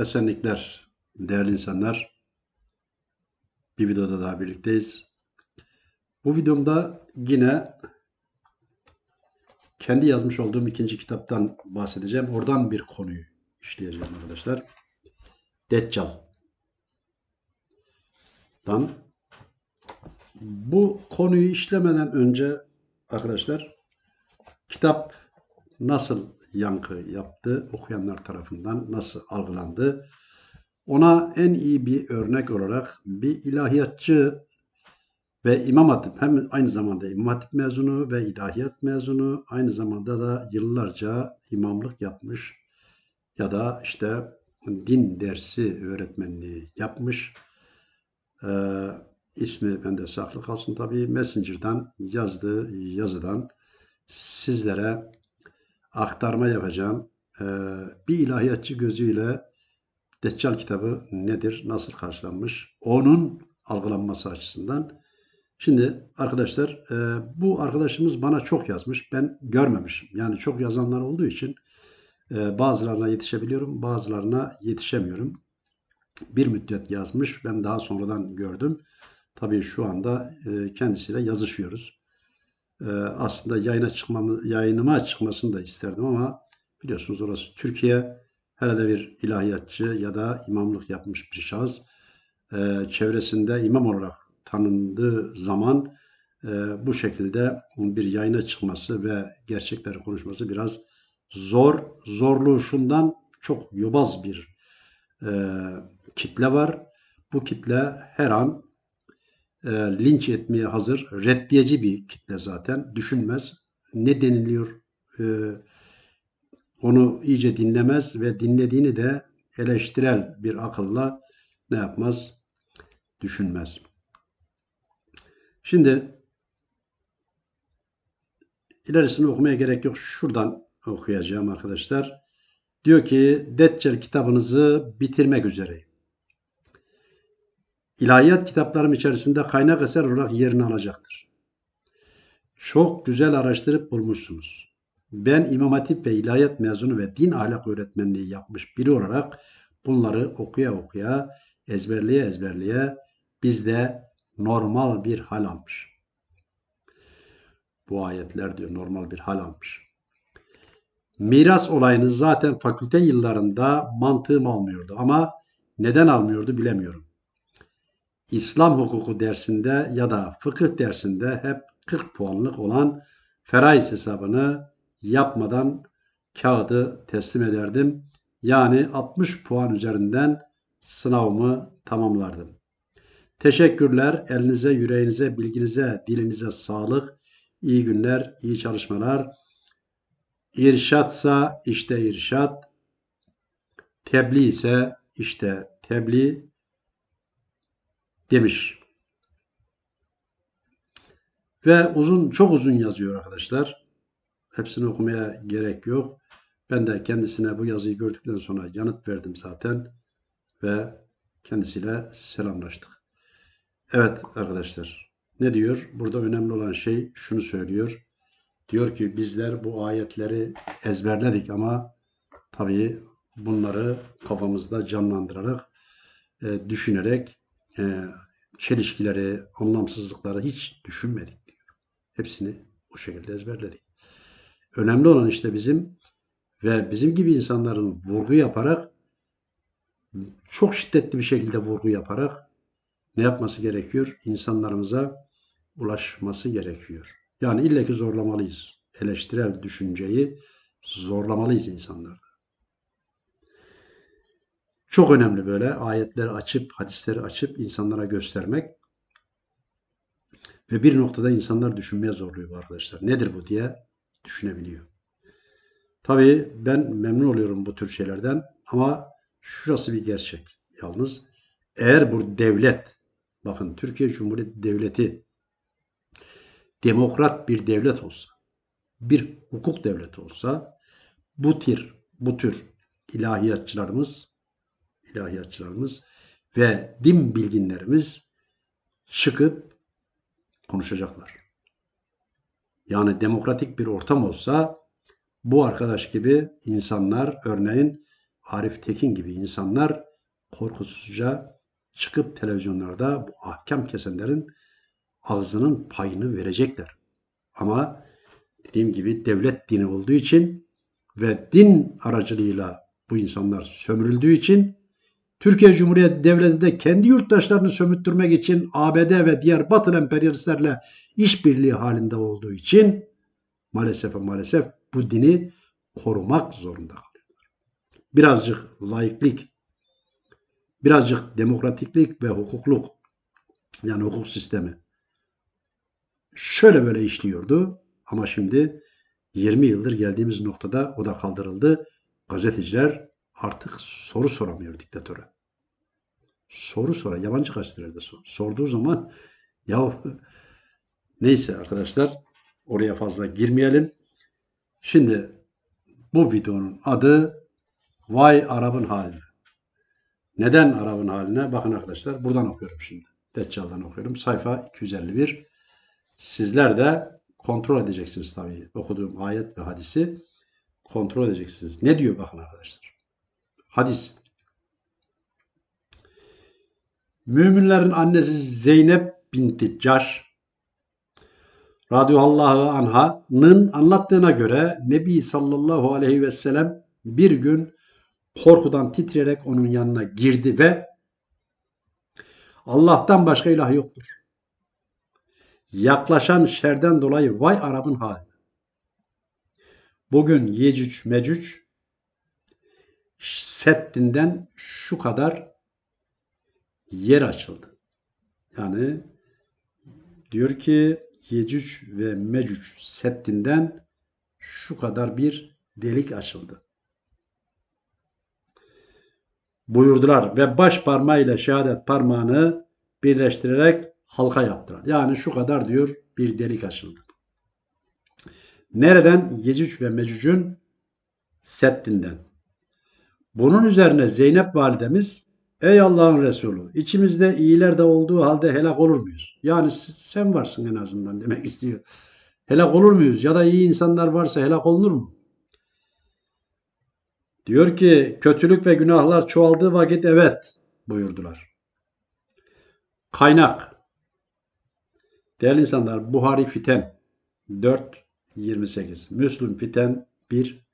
Esenlikler değerli insanlar. Bir videoda daha birlikteyiz. Bu videomda yine kendi yazmış olduğum ikinci kitaptan bahsedeceğim. Oradan bir konuyu işleyeceğim arkadaşlar. Deccal. Dan. Bu konuyu işlemeden önce arkadaşlar kitap nasıl yankı yaptı, okuyanlar tarafından nasıl algılandı. Ona en iyi bir örnek olarak bir ilahiyatçı ve İmam Hatip hem aynı zamanda İmam Hatip mezunu ve ilahiyat mezunu aynı zamanda da yıllarca imamlık yapmış ya da işte din dersi öğretmenliği yapmış. Ee, ismi bende saklı kalsın tabii. Messenger'dan yazdığı yazıdan sizlere aktarma yapacağım. Ee, bir ilahiyatçı gözüyle Deccal kitabı nedir, nasıl karşılanmış, onun algılanması açısından. Şimdi arkadaşlar e, bu arkadaşımız bana çok yazmış. Ben görmemişim. Yani çok yazanlar olduğu için e, bazılarına yetişebiliyorum, bazılarına yetişemiyorum. Bir müddet yazmış. Ben daha sonradan gördüm. Tabii şu anda e, kendisiyle yazışıyoruz. E, aslında yayına çıkmamı, yayınıma çıkmasını da isterdim ama biliyorsunuz orası Türkiye. Herhalde bir ilahiyatçı ya da imamlık yapmış bir şahıs. E, çevresinde imam olarak tanındığı zaman e, bu şekilde bir yayına çıkması ve gerçekleri konuşması biraz zor. Zorluğu şundan çok yobaz bir e, kitle var. Bu kitle her an e, linç etmeye hazır, reddiyeci bir kitle zaten. Düşünmez. Ne deniliyor? E, onu iyice dinlemez ve dinlediğini de eleştirel bir akılla ne yapmaz? Düşünmez. Şimdi ilerisini okumaya gerek yok. Şuradan okuyacağım arkadaşlar. Diyor ki Deccal kitabınızı bitirmek üzereyim. İlahiyat kitaplarım içerisinde kaynak eser olarak yerini alacaktır. Çok güzel araştırıp bulmuşsunuz. Ben İmam Hatip ve ilahiyat mezunu ve din ahlak öğretmenliği yapmış biri olarak bunları okuya okuya, ezberleye ezberleye bizde normal bir hal almış. Bu ayetler diyor normal bir hal almış. Miras olayını zaten fakülte yıllarında mantığım almıyordu ama neden almıyordu bilemiyorum. İslam hukuku dersinde ya da fıkıh dersinde hep 40 puanlık olan feraiz hesabını yapmadan kağıdı teslim ederdim. Yani 60 puan üzerinden sınavımı tamamlardım. Teşekkürler. Elinize, yüreğinize, bilginize, dilinize sağlık. İyi günler, iyi çalışmalar. İrşatsa işte irşat. Tebliğ ise işte tebliğ demiş. Ve uzun, çok uzun yazıyor arkadaşlar. Hepsini okumaya gerek yok. Ben de kendisine bu yazıyı gördükten sonra yanıt verdim zaten ve kendisiyle selamlaştık. Evet arkadaşlar ne diyor? Burada önemli olan şey şunu söylüyor. Diyor ki bizler bu ayetleri ezberledik ama tabii bunları kafamızda canlandırarak, e, düşünerek çelişkileri, anlamsızlıkları hiç düşünmedik diyor. Hepsini o şekilde ezberledik. Önemli olan işte bizim ve bizim gibi insanların vurgu yaparak çok şiddetli bir şekilde vurgu yaparak ne yapması gerekiyor? İnsanlarımıza ulaşması gerekiyor. Yani ille ki zorlamalıyız. Eleştirel düşünceyi zorlamalıyız insanlarda. Çok önemli böyle ayetleri açıp, hadisleri açıp insanlara göstermek. Ve bir noktada insanlar düşünmeye zorluyor bu arkadaşlar. Nedir bu diye düşünebiliyor. Tabii ben memnun oluyorum bu tür şeylerden ama şurası bir gerçek. Yalnız eğer bu devlet bakın Türkiye Cumhuriyeti Devleti demokrat bir devlet olsa, bir hukuk devleti olsa bu tür bu tür ilahiyatçılarımız ilahiyatçılarımız ve din bilginlerimiz çıkıp konuşacaklar. Yani demokratik bir ortam olsa bu arkadaş gibi insanlar örneğin Arif Tekin gibi insanlar korkusuzca çıkıp televizyonlarda bu ahkam kesenlerin ağzının payını verecekler. Ama dediğim gibi devlet dini olduğu için ve din aracılığıyla bu insanlar sömürüldüğü için Türkiye Cumhuriyeti Devleti de kendi yurttaşlarını sömürtürmek için ABD ve diğer batılı emperyalistlerle işbirliği halinde olduğu için maalesef maalesef bu dini korumak zorunda kalıyorlar. Birazcık laiklik, birazcık demokratiklik ve hukukluk yani hukuk sistemi şöyle böyle işliyordu ama şimdi 20 yıldır geldiğimiz noktada o da kaldırıldı. Gazeteciler artık soru soramıyor diktatöre. Soru sora, yabancı gazetelerde sor. Sorduğu zaman ya neyse arkadaşlar oraya fazla girmeyelim. Şimdi bu videonun adı Vay Arap'ın haline. Neden Arap'ın haline? Bakın arkadaşlar buradan okuyorum şimdi. Deccal'dan okuyorum. Sayfa 251. Sizler de kontrol edeceksiniz tabii. Okuduğum ayet ve hadisi kontrol edeceksiniz. Ne diyor bakın arkadaşlar. Hadis. Müminlerin annesi Zeynep binti Caş radıyallahu anh'ın anlattığına göre Nebi sallallahu aleyhi ve sellem bir gün korkudan titreyerek onun yanına girdi ve Allah'tan başka ilah yoktur. Yaklaşan şerden dolayı vay Arap'ın hali. Bugün Yecüc Mecüc Settinden şu kadar yer açıldı. Yani diyor ki Yecüc ve Mecüc Settinden şu kadar bir delik açıldı. Buyurdular ve baş parmağıyla şehadet parmağını birleştirerek halka yaptılar. Yani şu kadar diyor bir delik açıldı. Nereden? Yecüc ve Mecüc'ün Settinden. Bunun üzerine Zeynep validemiz ey Allah'ın Resulü içimizde iyiler de olduğu halde helak olur muyuz? Yani sen varsın en azından demek istiyor. Helak olur muyuz? Ya da iyi insanlar varsa helak olunur mu? Diyor ki kötülük ve günahlar çoğaldığı vakit evet buyurdular. Kaynak. Değerli insanlar Buhari Fiten 4.28 Müslüm Fiten 1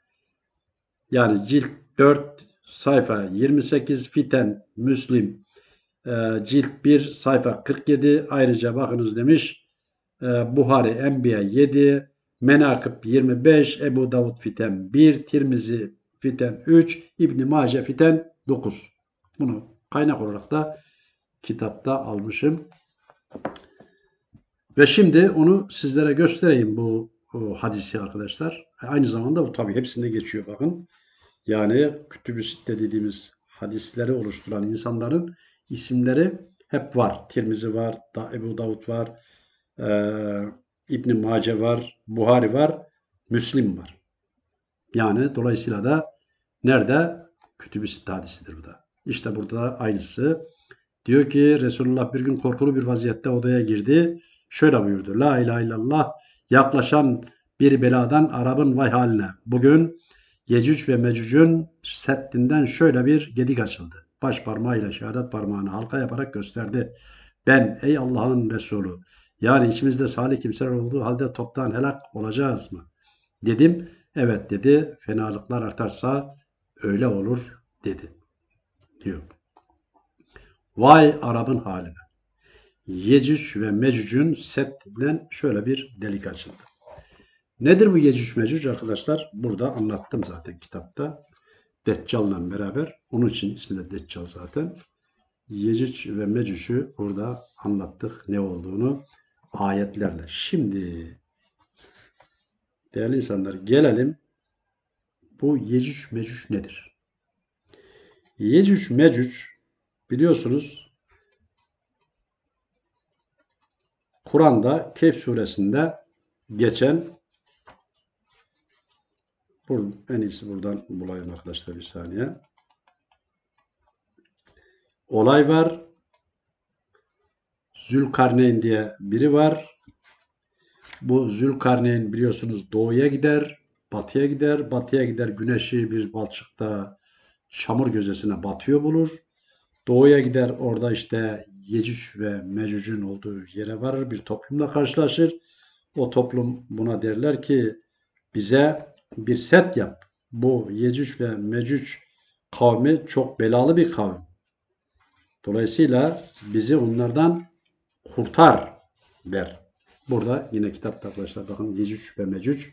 yani cilt 4 sayfa 28 Fiten Müslim e, cilt 1 sayfa 47 ayrıca bakınız demiş e, Buhari Enbiya 7 Menakıb 25 Ebu Davud Fiten 1 Tirmizi Fiten 3 İbni Mace Fiten 9 bunu kaynak olarak da kitapta almışım. Ve şimdi onu sizlere göstereyim bu hadisi arkadaşlar. Aynı zamanda bu tabi hepsinde geçiyor bakın. Yani kütüb-ü sitte dediğimiz hadisleri oluşturan insanların isimleri hep var. Tirmizi var, da Ebu Davud var, e, İbn Mace var, Buhari var, Müslim var. Yani dolayısıyla da nerede? Kütüb-ü sitte hadisidir bu da. İşte burada da aynısı. Diyor ki Resulullah bir gün korkulu bir vaziyette odaya girdi. Şöyle buyurdu. La ilahe illallah yaklaşan bir beladan Arap'ın vay haline. Bugün Yecüc ve Mecüc'ün settinden şöyle bir gedik açıldı. Baş parmağıyla şehadet parmağını halka yaparak gösterdi. Ben ey Allah'ın Resulü yani içimizde salih kimseler olduğu halde toptan helak olacağız mı? Dedim. Evet dedi. Fenalıklar artarsa öyle olur dedi. Diyor. Vay Arap'ın haline. Yecüc ve Mecüc'ün setinden şöyle bir delik açıldı. Nedir bu Yecüc Mecüc arkadaşlar? Burada anlattım zaten kitapta. Deccal'la beraber. Onun için ismi de Deccal zaten. Yecüc ve Mecüc'ü burada anlattık ne olduğunu ayetlerle. Şimdi değerli insanlar gelelim bu Yecüc Mecüc nedir? Yecüc Mecüc biliyorsunuz Kur'an'da Kehf suresinde geçen en iyisi buradan bulayım arkadaşlar bir saniye. Olay var. Zülkarneyn diye biri var. Bu Zülkarneyn biliyorsunuz doğuya gider, batıya gider, batıya gider güneşi bir balçıkta çamur gözesine batıyor bulur. Doğuya gider orada işte Yecüc ve Mecüc'ün olduğu yere varır. Bir toplumla karşılaşır. O toplum buna derler ki bize bir set yap. Bu Yecüc ve Mecüc kavmi çok belalı bir kavim. Dolayısıyla bizi onlardan kurtar der. Burada yine kitapta arkadaşlar bakın Yecüc ve Mecüc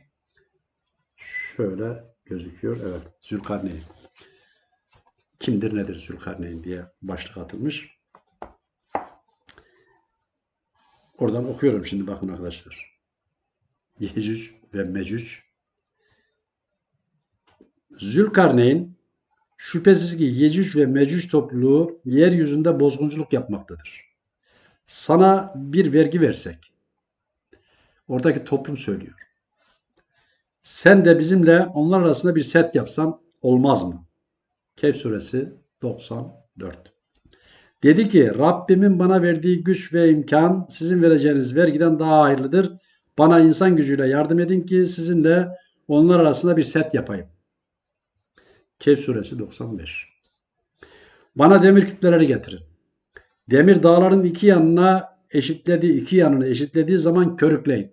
şöyle gözüküyor. Evet Zülkarneyn. Kimdir nedir Zülkarneyn diye başlık atılmış. Oradan okuyorum şimdi bakın arkadaşlar. Yecüc ve Mecüc Zülkarneyn şüphesiz ki Yecüc ve Mecüc topluluğu yeryüzünde bozgunculuk yapmaktadır. Sana bir vergi versek, oradaki toplum söylüyor. Sen de bizimle onlar arasında bir set yapsan olmaz mı? Kehf suresi 94. Dedi ki Rabbimin bana verdiği güç ve imkan sizin vereceğiniz vergiden daha hayırlıdır. Bana insan gücüyle yardım edin ki sizinle onlar arasında bir set yapayım. Kehf suresi 95. Bana demir kütleleri getirin. Demir dağların iki yanına eşitlediği iki yanını eşitlediği zaman körükleyin.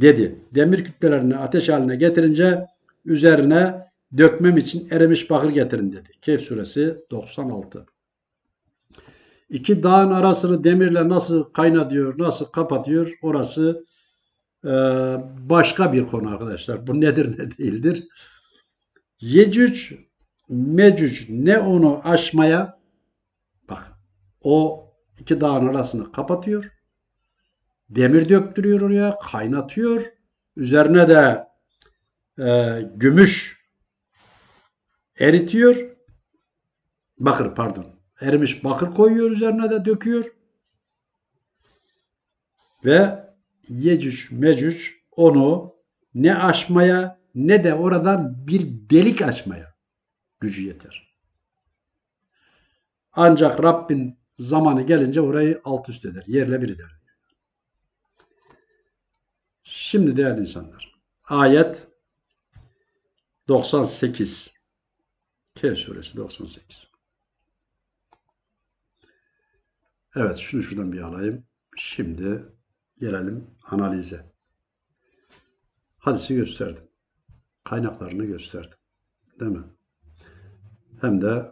Dedi. Demir kütlelerini ateş haline getirince üzerine dökmem için erimiş bakır getirin dedi. Kehf suresi 96. İki dağın arasını demirle nasıl kaynatıyor, nasıl kapatıyor orası başka bir konu arkadaşlar. Bu nedir ne değildir. Yecüc, Mecüc ne onu aşmaya bak o iki dağın arasını kapatıyor. Demir döktürüyor oraya, kaynatıyor. Üzerine de e, gümüş eritiyor. Bakır pardon. Erimiş bakır koyuyor üzerine de döküyor. Ve Yecüc Mecüc onu ne aşmaya ne de oradan bir delik açmaya gücü yeter. Ancak Rabbin zamanı gelince orayı alt üst eder. Yerle bir eder. Şimdi değerli insanlar. Ayet 98. Kehf suresi 98. Evet şunu şuradan bir alayım. Şimdi gelelim analize. Hadisi gösterdim. Kaynaklarını gösterdim. Değil mi? Hem de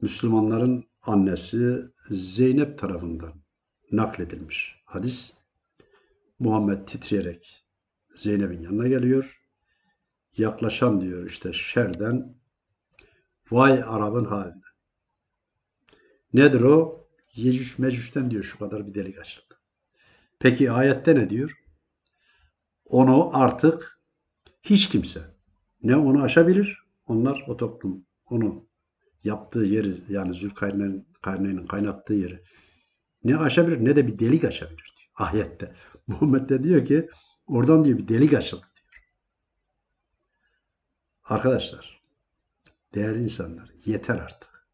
Müslümanların annesi Zeynep tarafından nakledilmiş hadis. Muhammed titreyerek Zeynep'in yanına geliyor. Yaklaşan diyor işte şerden vay Arap'ın haline. Nedir o? Yecüc Mecüc'ten diyor şu kadar bir delik açıldı. Peki ayette ne diyor? Onu artık hiç kimse ne onu aşabilir, onlar o toplum onu yaptığı yeri yani Zülkarneyn'in kaynattığı yeri ne aşabilir ne de bir delik aşabilir diyor ayette. Muhammed de diyor ki oradan diyor bir delik açıldı diyor. Arkadaşlar değerli insanlar yeter artık.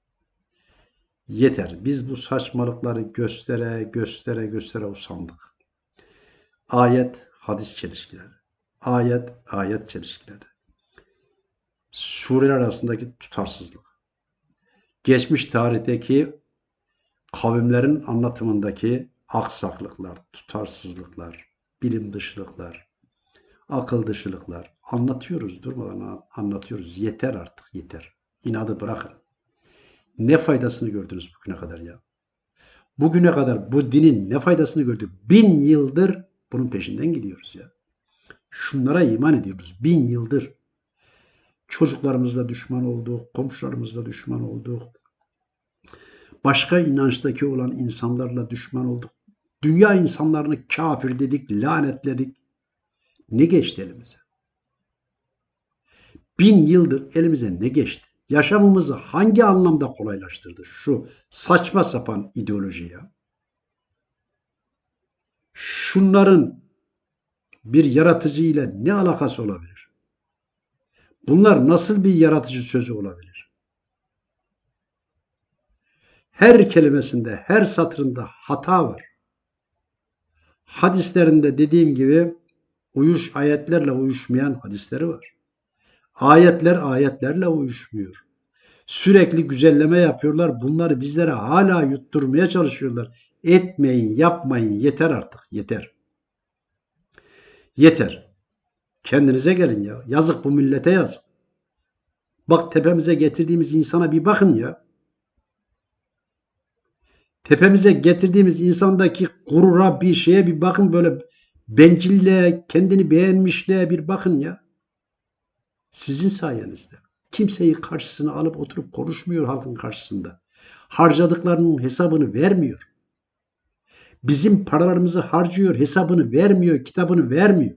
Yeter. Biz bu saçmalıkları göstere göstere göstere usandık. Ayet hadis çelişkileri. Ayet ayet çelişkileri. Sureler arasındaki tutarsızlık. Geçmiş tarihteki kavimlerin anlatımındaki aksaklıklar, tutarsızlıklar, bilim dışılıklar, akıl dışılıklar anlatıyoruz, durmadan anlatıyoruz. Yeter artık, yeter. İnadı bırakın. Ne faydasını gördünüz bugüne kadar ya? Bugüne kadar bu dinin ne faydasını gördük? Bin yıldır bunun peşinden gidiyoruz ya. Şunlara iman ediyoruz. Bin yıldır. Çocuklarımızla düşman olduk, komşularımızla düşman olduk. Başka inançtaki olan insanlarla düşman olduk. Dünya insanlarını kafir dedik, lanetledik. Ne geçti elimize? Bin yıldır elimize ne geçti? Yaşamımızı hangi anlamda kolaylaştırdı? Şu saçma sapan ideoloji ya. Şunların bir yaratıcı ile ne alakası olabilir? Bunlar nasıl bir yaratıcı sözü olabilir? Her kelimesinde, her satırında hata var. Hadislerinde dediğim gibi uyuş ayetlerle uyuşmayan hadisleri var. Ayetler ayetlerle uyuşmuyor. Sürekli güzelleme yapıyorlar. Bunları bizlere hala yutturmaya çalışıyorlar. Etmeyin, yapmayın. Yeter artık. Yeter. Yeter. Kendinize gelin ya. Yazık bu millete yazık. Bak tepemize getirdiğimiz insana bir bakın ya. Tepemize getirdiğimiz insandaki gurura bir şeye bir bakın böyle bencilliğe, kendini beğenmişliğe bir bakın ya. Sizin sayenizde. Kimseyi karşısına alıp oturup konuşmuyor halkın karşısında. Harcadıklarının hesabını vermiyor. Bizim paralarımızı harcıyor, hesabını vermiyor, kitabını vermiyor.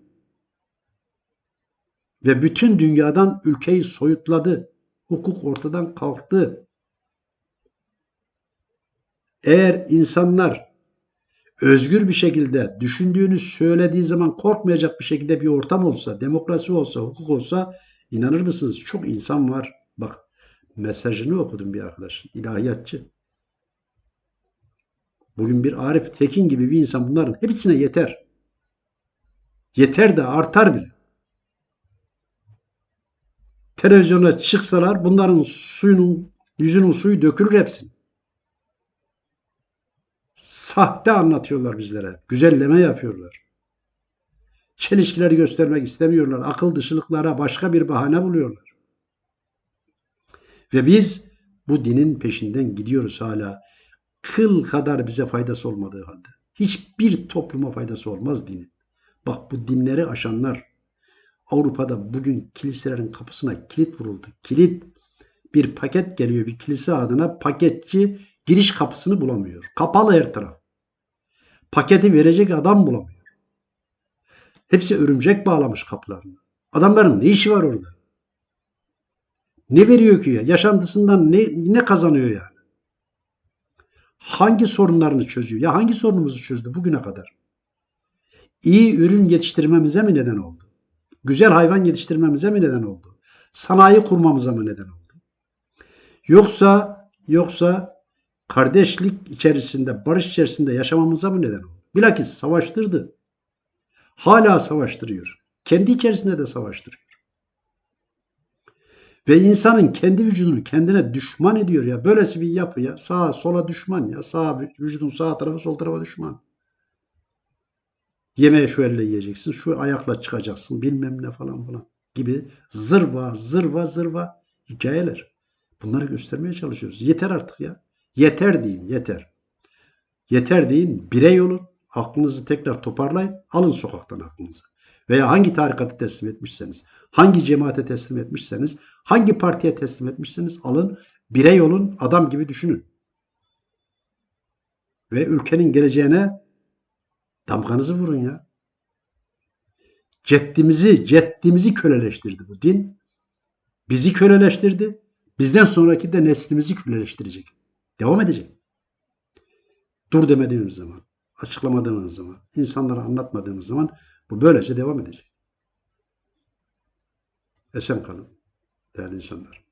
Ve bütün dünyadan ülkeyi soyutladı. Hukuk ortadan kalktı. Eğer insanlar özgür bir şekilde düşündüğünü söylediği zaman korkmayacak bir şekilde bir ortam olsa, demokrasi olsa, hukuk olsa inanır mısınız? Çok insan var. Bak mesajını okudum bir arkadaşın. ilahiyatçı. Bugün bir Arif Tekin gibi bir insan bunların hepsine yeter. Yeter de artar bile. Televizyona çıksalar bunların suyunun, yüzünün suyu dökülür hepsini. Sahte anlatıyorlar bizlere. Güzelleme yapıyorlar. Çelişkileri göstermek istemiyorlar. Akıl dışılıklara başka bir bahane buluyorlar. Ve biz bu dinin peşinden gidiyoruz hala. Kıl kadar bize faydası olmadığı halde. Hiçbir topluma faydası olmaz dinin. Bak bu dinleri aşanlar Avrupa'da bugün kiliselerin kapısına kilit vuruldu. Kilit bir paket geliyor bir kilise adına paketçi giriş kapısını bulamıyor. Kapalı her taraf. Paketi verecek adam bulamıyor. Hepsi örümcek bağlamış kapılarını. Adamların ne işi var orada? Ne veriyor ki ya? Yaşantısından ne, ne kazanıyor yani? Hangi sorunlarını çözüyor? Ya hangi sorunumuzu çözdü bugüne kadar? İyi ürün yetiştirmemize mi neden oldu? Güzel hayvan yetiştirmemize mi neden oldu? Sanayi kurmamıza mı neden oldu? Yoksa yoksa kardeşlik içerisinde, barış içerisinde yaşamamıza mı neden oldu? Bilakis savaştırdı. Hala savaştırıyor. Kendi içerisinde de savaştırıyor. Ve insanın kendi vücudunu kendine düşman ediyor ya. Böylesi bir yapı ya. Sağa sola düşman ya. Sağ vücudun sağ tarafı sol tarafa düşman. Yemeği şu elle yiyeceksin. Şu ayakla çıkacaksın. Bilmem ne falan falan gibi zırva zırva zırva hikayeler. Bunları göstermeye çalışıyoruz. Yeter artık ya. Yeter deyin yeter. Yeter deyin birey olun. Aklınızı tekrar toparlayın. Alın sokaktan aklınızı. Veya hangi tarikatı teslim etmişseniz, hangi cemaate teslim etmişseniz, hangi partiye teslim etmişseniz alın. Birey olun. Adam gibi düşünün. Ve ülkenin geleceğine damganızı vurun ya. Ceddimizi, ceddimizi köleleştirdi bu din. Bizi köleleştirdi. Bizden sonraki de neslimizi köleleştirecek. Devam edecek. Dur demediğimiz zaman, açıklamadığımız zaman, insanlara anlatmadığımız zaman bu böylece devam edecek. Esen kalın değerli insanlar.